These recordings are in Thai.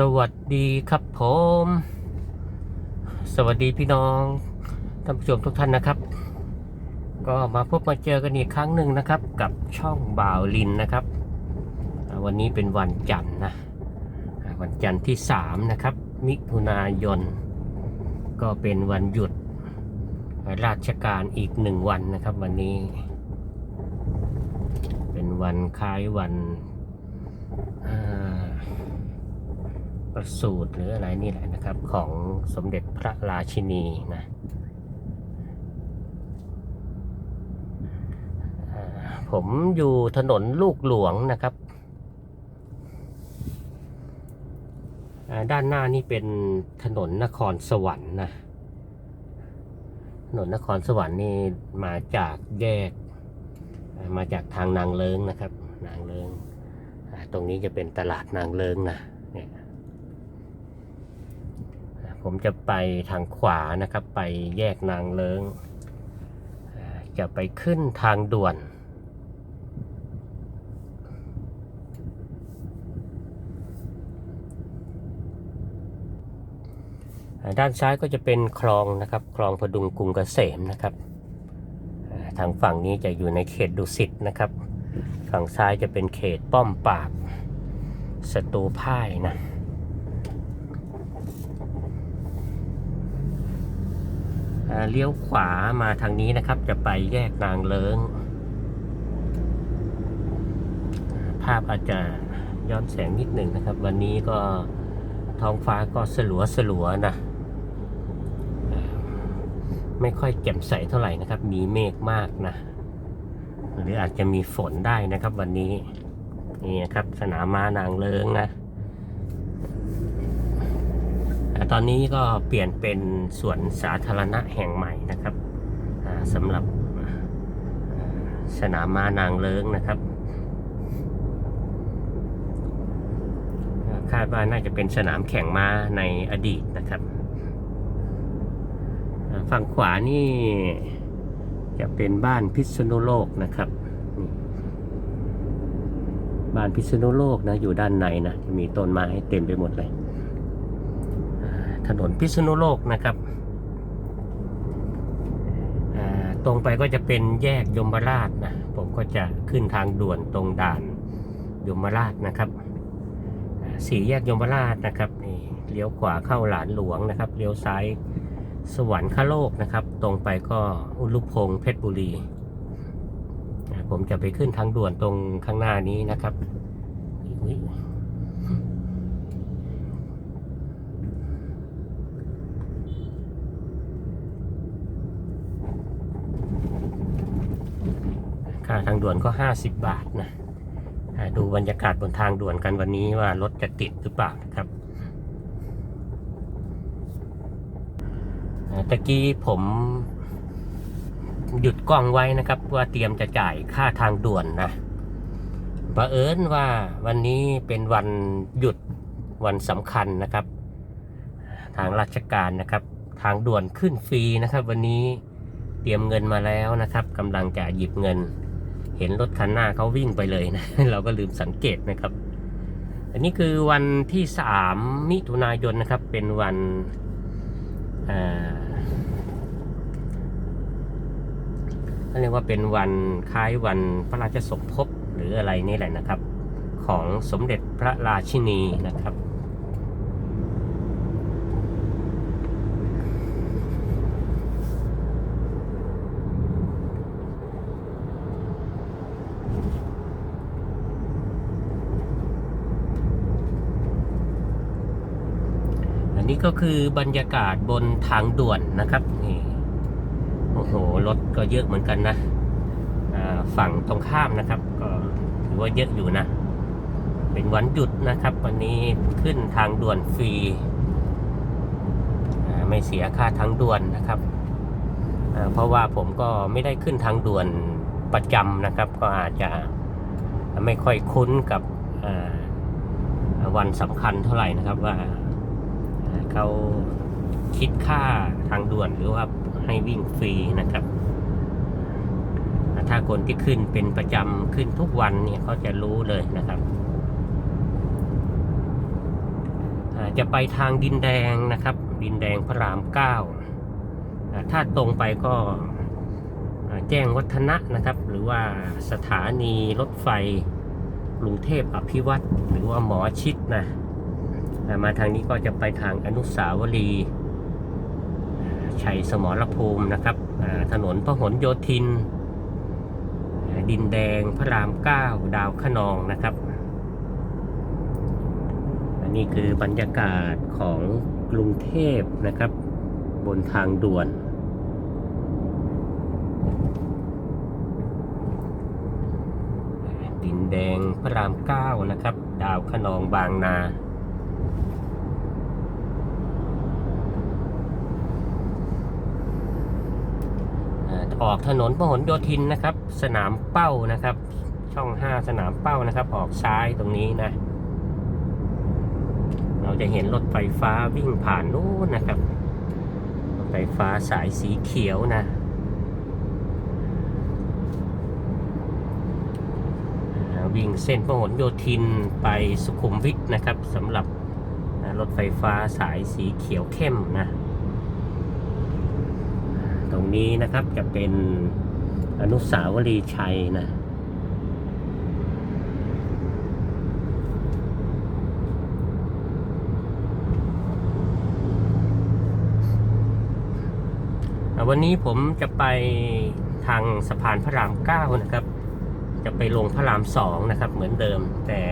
สวัสดีครับผม สวัสดีพี่น้องท่านผู้ชมทุกท่านนะครับ ก็มาพบมาเจอกันอีกครั้งหนึ่งนะครับ กับช่องบ่าวลินนะครับ วันนี้เป็นวันจันทร์นะวันจันทร์ที่ 3 นะครับ มิถุนายน ก็เป็นวันหยุดราชการอีกหนึ่งวันนะครับ วันนี้ เป็นวันคล้ายวันอ่า ประสูตรหรืออะไรนี่แหละนะครับ ของสมเด็จพระราชินีนะผมอยู่ถนนลูกหลวงนะครับ ด้านหน้านี่เป็นถนนนครสวรรค์นะ ถนนนครสวรรค์นี่มาจากแยก มาจากทางนางเลิงนะครับ นางเลิง ตรงนี้จะเป็นตลาดนางเลิงนะเนี่ย ผมจะไปทางขวานะครับ ไปแยกนางเลิง จะไปขึ้นทางด่วน ด้านซ้ายก็จะเป็นคลองนะครับ คลองพดุงกรุงเกษมนะครับ ทางฝั่งนี้จะอยู่ในเขตดุสิตนะครับ ฝั่งซ้ายจะเป็นเขตป้อมปราบสตูพ่ายนะ อ่า เลี้ยวขวามาทางนี้นะครับ จะไปแยกนางเลิง ภาพอาจจะย้อนแสงนิดหนึ่งนะครับ วันนี้ก็ท้องฟ้าก็สลัวสลัวนะไม่ค่อยแจ่มใสเท่าไหร่นะครับ มีเมฆมากนะ หรืออาจจะมีฝนได้นะครับ วันนี้นี่นะครับสนามม้านางเลิงนะ อ่าตอนนี้ก็เปลี่ยนเป็นสวนสาธารณะแห่งใหม่นะครับสำหรับสนามม้านางเลิงนะครับ คาดว่าน่าจะเป็นสนามแข่งม้าในอดีตนะครับ ฝั่งขวานี่จะเป็นบ้านพิษณุโลกนะครับ บ้านพิษณุโลกนะอยู่ด้านในนะจะมีต้นไม้เต็มไปหมดเลย ถนนพิษณุโลกนะครับตรงไปก็จะเป็นแยกยมราชนะผมก็จะขึ้นทางด่วนตรงด่านยมราชนะครับสี่แยกยมราชนะครับนี่เลี้ยวขวาเข้าหลานหลวงนะครับเลี้ยวซ้ายสวรรคโลกนะครับ ตรงไปก็อุลุพงเพชรบุรี ผมจะไปขึ้นทางด่วนตรงข้างหน้านี้นะครับอุ๊ย ค่า ทางด่วนก็ 50 บาทนะดูบรรยากาศบนทางด่วนกันวันนี้ว่ารถจะติดหรือเปล่านะครับตะกี้ผมหยุดกล้องไว้นะครับ ว่าเตรียมจะจ่ายค่าทางด่วนนะบังเอิญว่าวันนี้เป็นวันหยุดวันสำคัญนะครับ ทางราชการนะครับ ทางด่วนขึ้นฟรีนะครับ วันนี้เตรียมเงินมาแล้วนะครับกำลังจะหยิบเงิน เห็นรถคันหน้าเขาวิ่งไปเลยนะ เราก็ลืมสังเกตนะครับ อันนี้คือวันที่สามมิถุนายนนะครับ เป็นวันเอ่อเขาเรียกว่าเป็นวันคล้ายวันพระราชสมภพหรืออะไรนี่แหละนะครับ ของสมเด็จพระราชินีนะครับ อันนี้ ก็คือบรรยากาศบนทางด่วนนะครับนี่โอ้โหรถก็เยอะเหมือนกันนะฝั่งตรงข้ามนะครับ ก็ถือว่าเยอะอยู่นะ เป็นวันหยุดนะครับ วันนี้ขึ้นทางด่วนฟรีไม่เสียค่าทางด่วนนะครับ เพราะว่าผมก็ไม่ได้ขึ้นทางด่วนประจำนะครับ ก็อาจจะไม่ค่อยคุ้นกับวันสำคัญเท่าไหร่นะครับว่า เขาคิดค่าทางด่วนหรือว่าให้วิ่งฟรีนะครับ ถ้าคนที่ขึ้นเป็นประจำขึ้นทุกวันเนี่ยเขาจะรู้เลยนะครับจะไปทางดินแดงนะครับ ดินแดงพระรามเก้าถ้าตรงไปก็แจ้งวัฒนะนะครับ หรือว่าสถานีรถไฟกรุงเทพอภิวัตรหรือว่าหมอชิดนะ มาทางนี้ก็จะไปทางอนุสาวรีย์ชัยสมรภูมินะครับถนนพหลโยธิน ดินแดงพระรามเก้าดาวขนองนะครับ อันนี้คือบรรยากาศของกรุงเทพนะครับ บนทางด่วนดินแดงพระรามเก้านะครับ ดาวขนองบางนา ออกถนนพหลโยธินนะครับ สนามเป้านะครับ ช่อง 5 สนามเป้านะครับ ออกซ้ายตรงนี้นะ เราจะเห็นรถไฟฟ้าวิ่งผ่านนู้นนะครับรถไฟฟ้าสายสีเขียวนะวิ่งเส้นพหลโยธินไปสุขุมวิทนะครับสำหรับรถไฟฟ้าสายสีเขียวเข้มนะ ตรงนี้นะครับจะเป็นอนุสาวรีย์ชัยนะวันนี้ผมจะไปทางสะพานพระรามเก้านะครับ จะไปลงพระรามสองนะครับ เหมือนเดิม แต่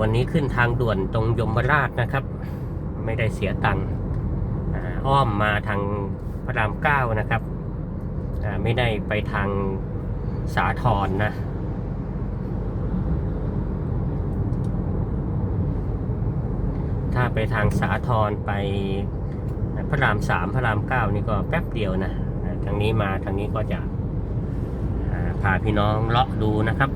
วันนี้ขึ้นทางด่วนตรงยมราชนะครับ ไม่ได้เสียตังค์อ้อมมาทาง ระรามเก้านะครับไม่ได้ไปทางสาทรนะถ้าไปทางสาทรไปพระรามสามพระรามเก้านี่ก็แป๊บเดียวนะทางนี้มาทางนี้ก็จะพาพี่น้องเลาะดูนะครับ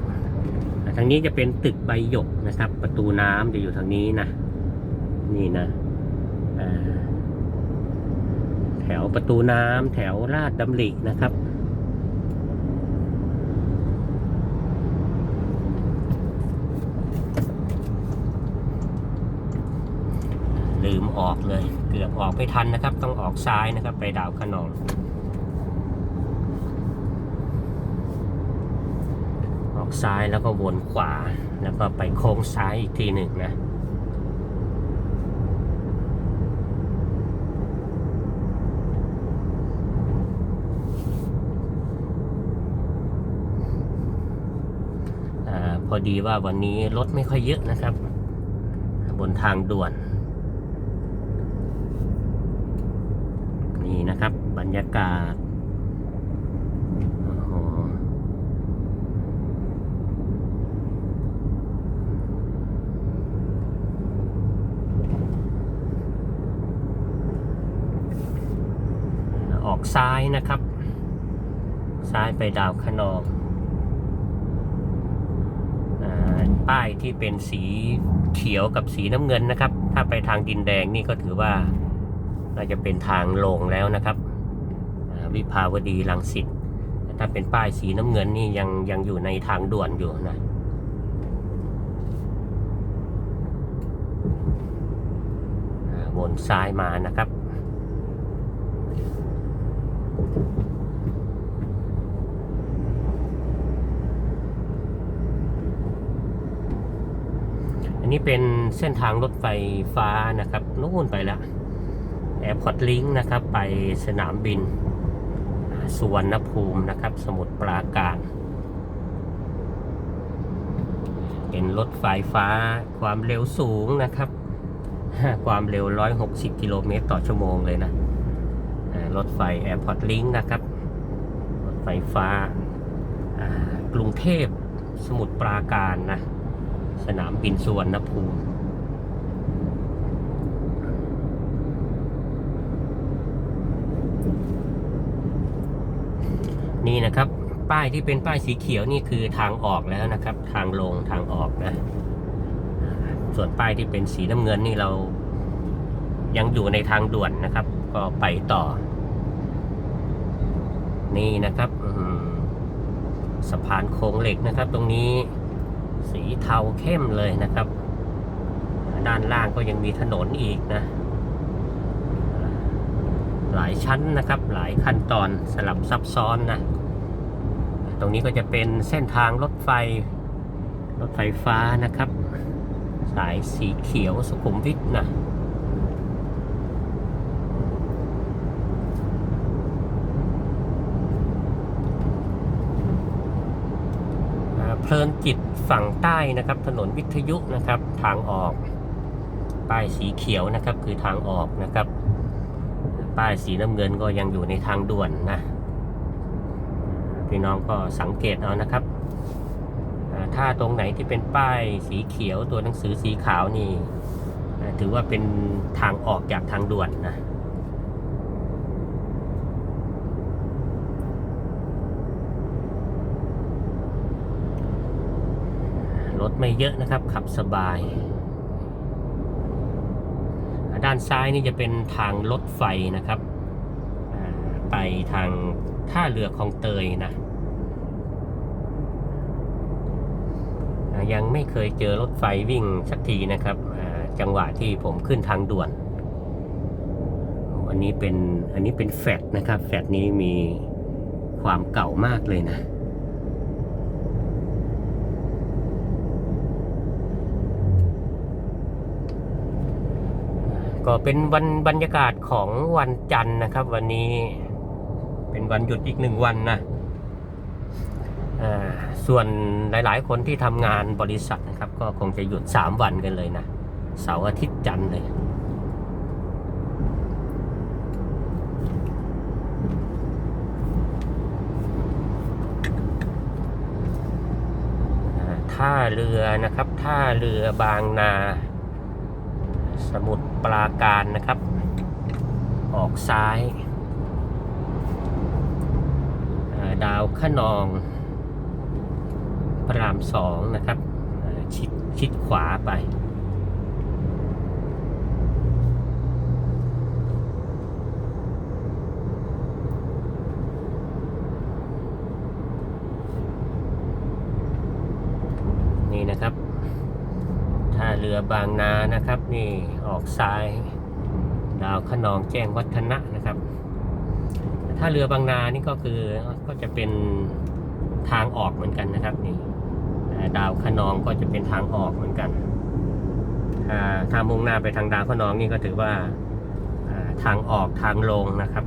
ทางนี้จะเป็นตึกใบหยกนะครับ ประตูน้ำจะอยู่ทางนี้นะ นี่นะอ่า แถวประตูน้ำแถวลาดดำรินะครับ ลืมออกเลย เกือบออกไม่ทันนะครับ ต้องออกซ้ายนะครับ ไปดาวขนองออกซ้ายแล้วก็วนขวาแล้วก็ไปโค้งซ้ายอีกทีหนึ่งนะ อาพอดีว่าวันนี้รถไม่ค่อยเยอะนะครับ บนทางด่วน นี่นะครับ บรรยากาศอออกซ้ายนะครับ ซ้ายไปดาวขนองอ่า ป้ายที่เป็นสีเขียวกับสีน้ำเงินนะครับ ถ้าไปทางดินแดงนี่ก็ถือว่าน่าจะเป็นทางลงแล้วนะครับ วิภาวดีรังสิตแต่ถ้าเป็นป้ายสีน้ำเงินนี่ยังยังอยู่ในทางด่วนอยู่นะวนซ้ายมานะครับ อันนี้เป็นเส้นทางรถไฟฟ้านะครับนู่นไปแล้วแอร์พอร์ตลิงก์นะครับ ไปสนามบินสุวรรณภูมินะครับ สมุทรปราการ เป็นรถไฟฟ้าความเร็วสูงนะครับ ความเร็ว 160 กิโลเมตรต่อชั่วโมงเลยนะ รถไฟแอร์พอร์ตลิงก์นะครับ รถไฟฟ้ากรุงเทพสมุทรปราการนะ สนามบินสุวรรณภูมินี่นะครับ ป้ายที่เป็นป้ายสีเขียวนี่คือทางออกแล้วนะครับ ทางลงทางออกนะ ส่วนป้ายที่เป็นสีน้ำเงินนี่เรา ยังอยู่ในทางด่วนนะครับ ก็ไปต่อ นี่นะครับสะพานโค้งเหล็กนะครับ ตรงนี้ สีเทาเข้มเลยนะครับ ด้านล่างก็ยังมีถนนอีกนะ หลายชั้นนะครับ หลายขั้นตอนสลับซับซ้อนนะ ตรงนี้ก็จะเป็นเส้นทางรถไฟ รถไฟฟ้านะครับ สายสีเขียวสุขุมวิทนะ เพลินจิตฝั่งใต้นะครับ ถนนวิทยุนะครับ ทางออก ป้ายสีเขียวนะครับ คือทางออกนะครับ ป้ายสีน้ำเงินก็ยังอยู่ในทางด่วนนะพี่น้องก็สังเกตเอานะครับถ้าตรงไหนที่เป็นป้ายสีเขียวตัวหนังสือสีขาวนี่ ถือว่าเป็นทางออกจากทางด่วนนะ ร ถไม่เยอะนะครับ ขับสบาย ด้านซ้ายนี่จะเป็นทางรถไฟนะครับ ไปทางท่าเรือคลองเตยนะอ่ายังไม่เคยเจอรถไฟวิ่งสักทีนะครับ จังหวะที่ผมขึ้นทางด่วนอ้อันนี้เป็นอันนี้เป็นแฟดนะครับ แฟดนี้มีความเก่ามากเลยนะ ก็เป็นวันบรรยากาศของวันจันทร์นะครับ วันนี้เป็นวันหยุดอีกหนึ่งวันนะส่วนหลายๆ คนที่ทำงานบริษัทนะครับ ก็คงจะหยุดสามวันกันเลยนะเสาร์อาทิตย์จันทร์เลยท่าเรือนะครับท่าเรือบางนา สมุทรปราการนะครับ ออกซ้าย ดาวขนอง พระรามสองนะครับ ชิดชิดขวาไปนี่นะครับ เรือบางนานะครับ นี่ออกซ้าย ดาวขนองแจ้งวัฒนะนะครับท่าเรือบางนานี่ก็คือก็จะเป็นทางออกเหมือนกันนะครับนี่ดาวขนองก็จะเป็นทางออกเหมือนกันถ้ามุ่งหน้าไปทางดาวขนองนี่ก็ถือว่าทางออกทางลงนะครับ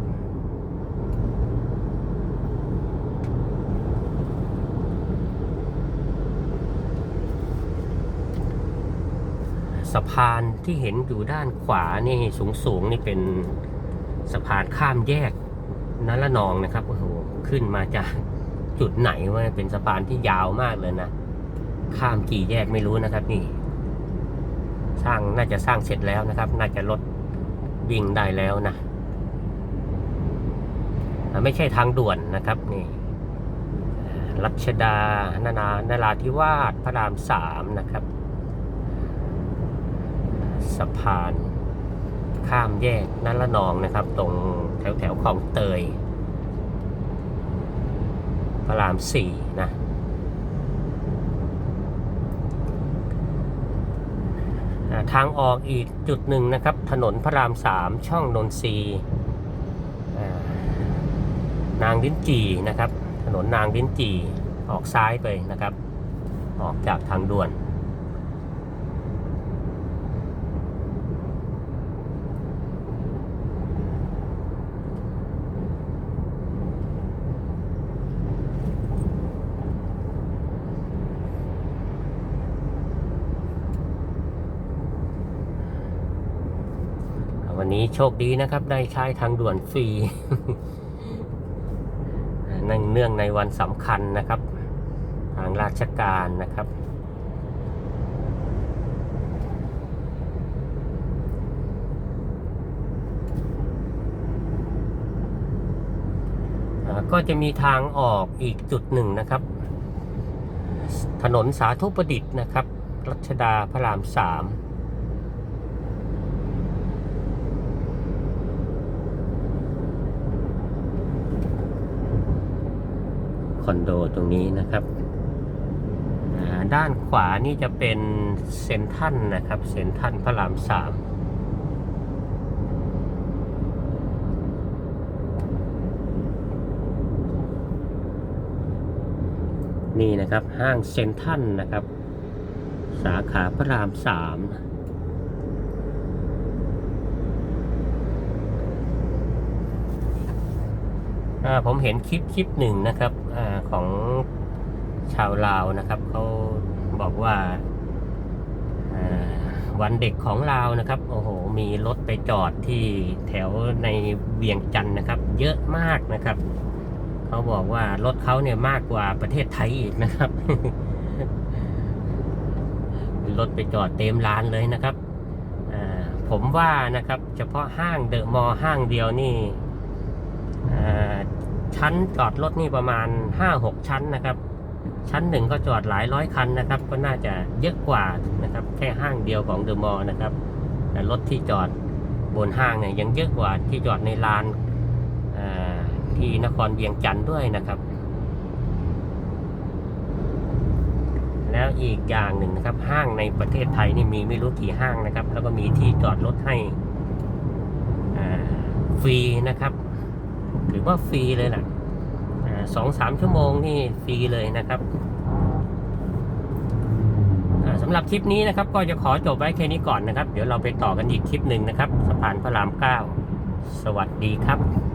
สะพานที่เห็นอยู่ด้านขวานี่สูงสูงๆนี่เป็นสะพานข้ามแยกนันละนองนะครับโอ้โหขึ้นมาจากจุดไหนวะเป็นสะพานที่ยาวมากเลยนะข้ามกี่แยกไม่รู้นะครับ นี่ สร้างน่าจะสร้างเสร็จแล้วนะครับ น่าจะรถวิ่งได้แล้วนะไม่ใช่ทางด่วนนะครับนี่รัชดานานานาราธิวาสพระรามสามนะครับ สะพาน ข้ามแยกนั่นละนองนะครับ ตรงแถวแถวๆคลองเตย พระรามสี่นะทางออกอีกจุดหนึ่งนะครับ ถนนพระรามสามช่องนนทรีนางลิ้นจีนะครับ ถนนนางลิ้นจีออกซ้ายไปนะครับ ออกจากทางด่วน วั นี้โชคดีนะครับ ได้ใช้ทางด่วนฟรีนั่งเนื่องในวันสำคัญนะครับ ทางราชการนะครับ ก็จะมีทางออกอีกจุดหนึ่งนะครับ ถนนสาธุประดิษฐ์นะครับ รัชดาพระรามสาม คอนโดตรงนี้นะครับ ด้านขวานี่จะเป็นเซนทันนะครับเซนทันพระรามสามนี่นะครับห้างเซนทันนะครับ สาขาพระรามสาม ผมเห็นคลิปคลิปหนึ่งนะครับอของชาวลาวนะครับเขาบอกว่าวันเด็กของลาวนะครับ โอ้โห มีรถไปจอดที่แถวในเวียงจันทร์นะครับ เยอะมากนะครับเขาบอกว่ารถเขาเนี่ยมากกว่าประเทศไทยอีกนะครับรถไปจอดเต็มลานเลยนะครับผมว่านะครับ เฉพาะห้างเดอะมอลล์ห้างเดียวนี่อ่า ชั้นจอดรถนี่ประมาณ 5-6 ชั้นนะครับ ชั้นหนึ่งก็จอดหลายร้อยคันนะครับ ก็น่าจะเยอะกว่านะครับ แค่ห้างเดียวของเดอะมอลล์นะครับ แต่รถที่จอดบนห้างเนี่ยยังเยอะกว่าที่จอดในลานที่นครเวียงจันทร์ด้วยนะครับ แล้วอีกอย่างหนึ่งนะครับ ห้างในประเทศไทยนี่มีไม่รู้กี่ห้างนะครับ แล้วก็มีที่จอดรถให้ฟรีนะครับ ถือว่าฟรีเลยแหละสองสามชั่วโมงนี่ฟรีเลยนะครับสำหรับคลิปนี้นะครับ ก็จะขอจบไว้แค่นี้ก่อนนะครับ เดี๋ยวเราไปต่อกันอีกคลิปหนึ่งนะครับสะพานพระรามเก้าสวัสดีครับ